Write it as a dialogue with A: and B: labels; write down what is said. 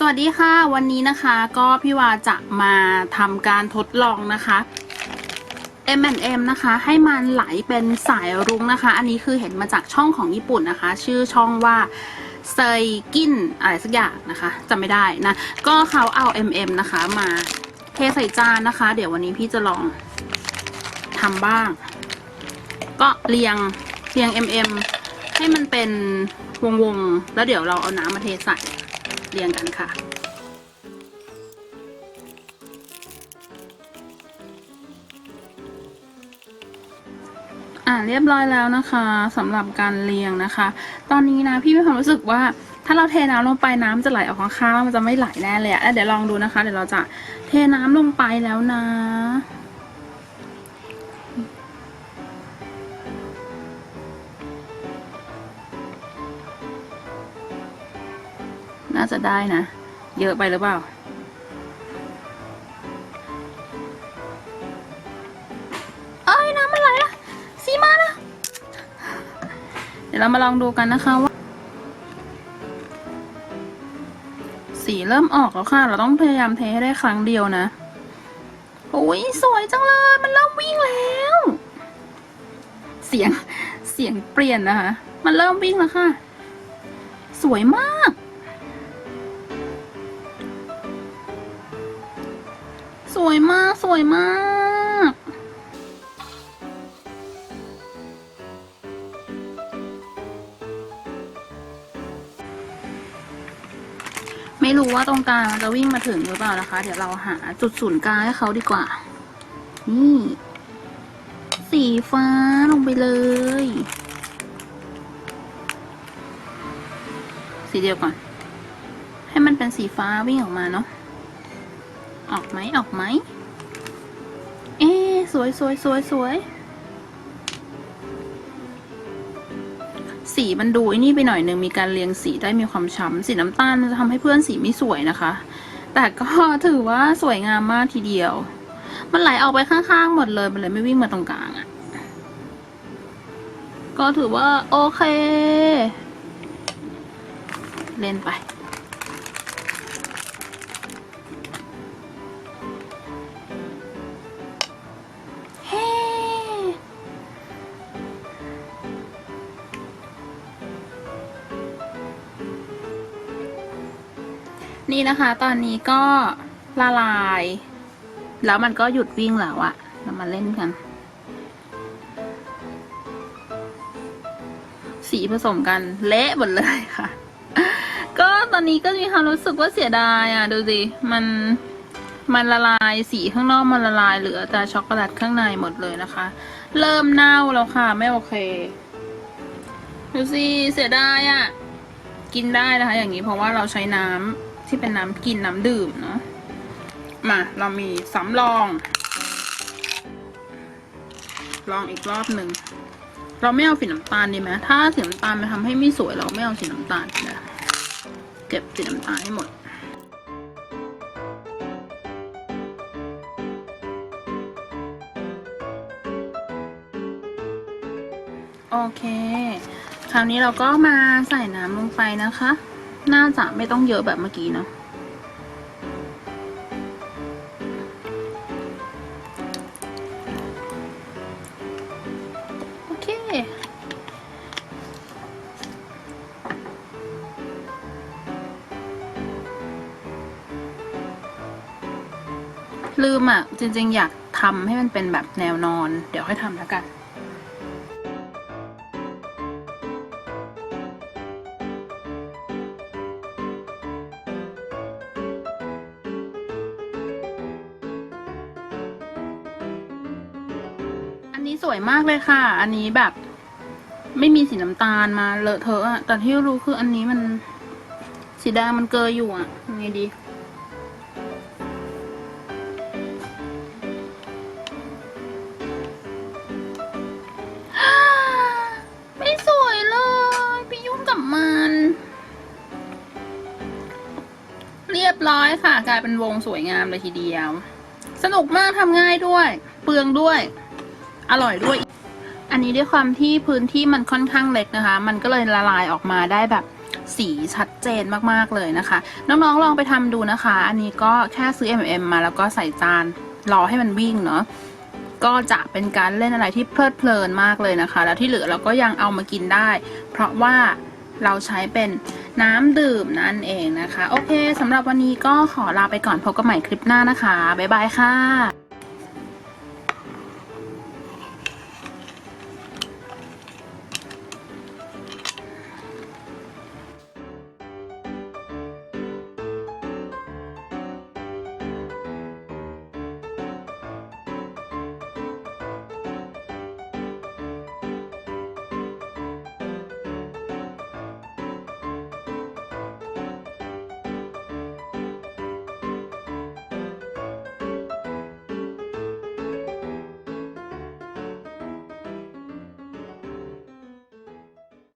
A: สวัสดีค่ะ วันนี้นะคะก็พี่วาจะมาทำการทดลองนะคะ M&M นะคะ ให้มันไหลเป็นสายรุ้งนะคะ อันนี้คือเห็นมาจากช่องของญี่ปุ่นนะคะ ชื่อช่องว่าเซยกินอะไรสักอย่างนะคะจำไม่ได้นะ ก็เขาเอา MM นะคะมาเทใส่จานนะคะ เดี๋ยววันนี้พี่จะลองทำบ้าง ก็เรียงเรียง MM ให้มันเป็นวงๆ แล้วเดี๋ยวเราเอาน้ำมาเทใส่ เรียงกันค่ะ อ่าเรียบร้อยแล้วนะคะสำหรับการเรียงนะคะ ตอนนี้นะพี่มีความรู้สึกว่าถ้าเราเทน้ำลงไปน้ำจะไหลออกข้างๆแล้วมันจะไม่ไหลแน่เลยอะเดี๋ยวลองดูนะคะ เดี๋ยวเราจะเทน้ำลงไปแล้วนะ น่าจะได้นะ เยอะไปหรือเปล่า เอ้ยน้ำมันไหลละสีมาละเดี๋ยวเรามาลองดูกันนะคะว่า สีเริ่มออกแล้วค่ะ เราต้องพยายามเทให้ได้ครั้งเดียวนะโอ้ยสวยจังเลย มันเริ่มวิ่งแล้ว เสียงเสียงเปลี่ยนนะคะ มันเริ่มวิ่งแล้วค่ะ สวยมาก สวยมากสวยมาก ไม่รู้ว่าตรงกลางมันจะวิ่งมาถึงหรือเปล่านะคะ เดี๋ยวเราหาจุดศูนย์กลางให้เขาดีกว่า นี่ สีฟ้าลงไปเลย สีเดียวก่อน ให้มันเป็นสีฟ้าวิ่งออกมาเนาะ ออกไหมออกไหม เอ๊สวยสวยสวยสวย สีมันดูไอ้นี่ไปหน่อยหนึ่งมีการเรียงสีได้มีความช้ำสีน้ำตาลมันจะทำให้เพื่อนสีไม่สวยนะคะ แต่ก็ถือว่าสวยงามมากทีเดียว มันไหลออกไปข้างๆหมดเลย มันเลยไม่วิ่งมาตรงกลางอะ่ะ ก็ถือว่าโอเค เล่นไป นี่นะคะตอนนี้ก็ละลาย แล้วมันก็หยุดวิ่งแล้วอะเรามาเล่นกัน สีผสมกันเละหมดเลยค่ะ ก็ตอนนี้ก็มีความรู้สึกว่าเสียดายอะดูสิมันมันละลายสีข้างนอกมันละลายเหลือแต่ช็อกโกแลตข้างในหมดเลยนะคะ เริ่มเน่าแล้วค่ะ ไม่โอเคดูสิเสียดายอะกินได้นะคะ อย่างนี้เพราะว่าเราใช้น้ำ ที่เป็นน้ำกินน้ำดื่มเนาะมาเรามีสำรอง ลองอีกรอบหนึ่งเราไม่เอาสีน้ำตาลดีไหมถ้าสีน้ำตาลมันทำให้ไม่สวยเราไม่เอาสีน้ำตาลนะเก็บสีน้ำตาลให้หมดโอเค คราวนี้เราก็มาใส่น้ำลงไปนะคะ น่าจะไม่ต้องเยอะแบบเมื่อกี้เนาะโอเค ลืมอะ จริง ๆ อยากทำให้มันเป็นแบบแนวนอน เดี๋ยวค่อยทำแล้วกัน นี้สวยมากเลยค่ะ อันนี้แบบ ไม่มีสีน้ำตาลมาเลอะเทอะอะแต่ที่รู้คืออันนี้มัน สีแดงมันเกยอยู่อะยังไงดี ไม่สวยเลยไปยุ่งกับมัน เรียบร้อยค่ะ กลายเป็นวงสวยงามเลยทีเดียว สนุกมากทำง่ายด้วย เปลืองด้วย อร่อยด้วย อันนี้ด้วยความที่พื้นที่มันค่อนข้างเล็กนะคะ มันก็เลยละลายออกมาได้แบบสีชัดเจนมากๆเลยนะคะ น้องๆลองไปทำดูนะคะ อันนี้ก็แค่ซื้อ M&M มาแล้วก็ใส่จานรอให้มันวิ่งเนาะก็จะเป็นการเล่นอะไรที่เพลิดเพลินมากเลยนะคะ แล้วที่เหลือเราก็ยังเอามากินได้ เพราะว่าเราใช้เป็นน้ำดื่มนั่นเองนะคะ โอเคสำหรับวันนี้ก็ขอลาไปก่อนพบกันใหม่คลิปหน้านะคะ บ๊ายบายค่ะ